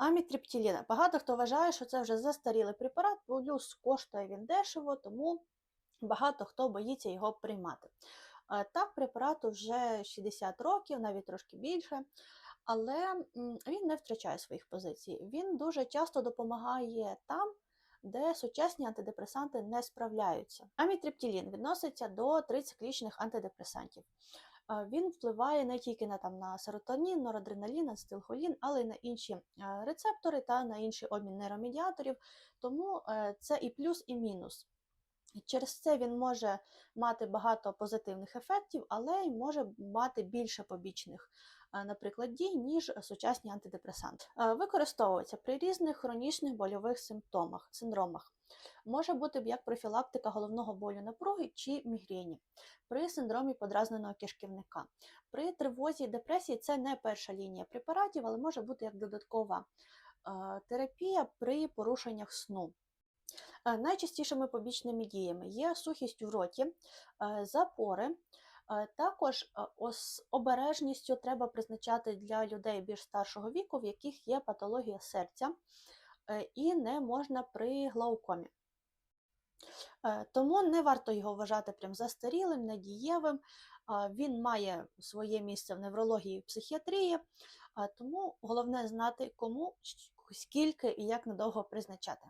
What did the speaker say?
Амітриптилін. Багато хто вважає, що це вже застарілий препарат, плюс коштує він дешево, тому багато хто боїться його приймати. Е, Так, препарату вже 60 років, навіть трошки більше, але він не втрачає своїх позицій. Він дуже часто допомагає там, де сучасні антидепресанти не справляються. Амітриптилін відноситься до трициклічних антидепресантів. Він впливає не тільки на, там, на серотонін, норадреналін, ацетилхолін, але й на інші е, рецептори та на інший обмін нейромедіаторів. Тому е, це і плюс, і мінус. Через це він може мати багато позитивних ефектів, але й може мати більше побічних, наприклад, дій, ніж сучасні антидепресанти. Використовується при різних хронічних больових симптомах, синдромах. Може бути як профілактика головного болю напруги чи мігрені, при синдромі подразненого кишківника. При тривозі і депресії це не перша лінія препаратів, але може бути як додаткова терапія при порушеннях сну. Найчастішими побічними діями є сухість у роті, запори. Е, Також е, обережністю треба призначати для людей більш старшого віку, в яких є патологія серця, е, і не можна при глаукомі. Тому не варто його вважати прям застарілим, недієвим. Він має своє місце в неврології і психіатрії, тому головне знати, кому, скільки і як надовго призначати.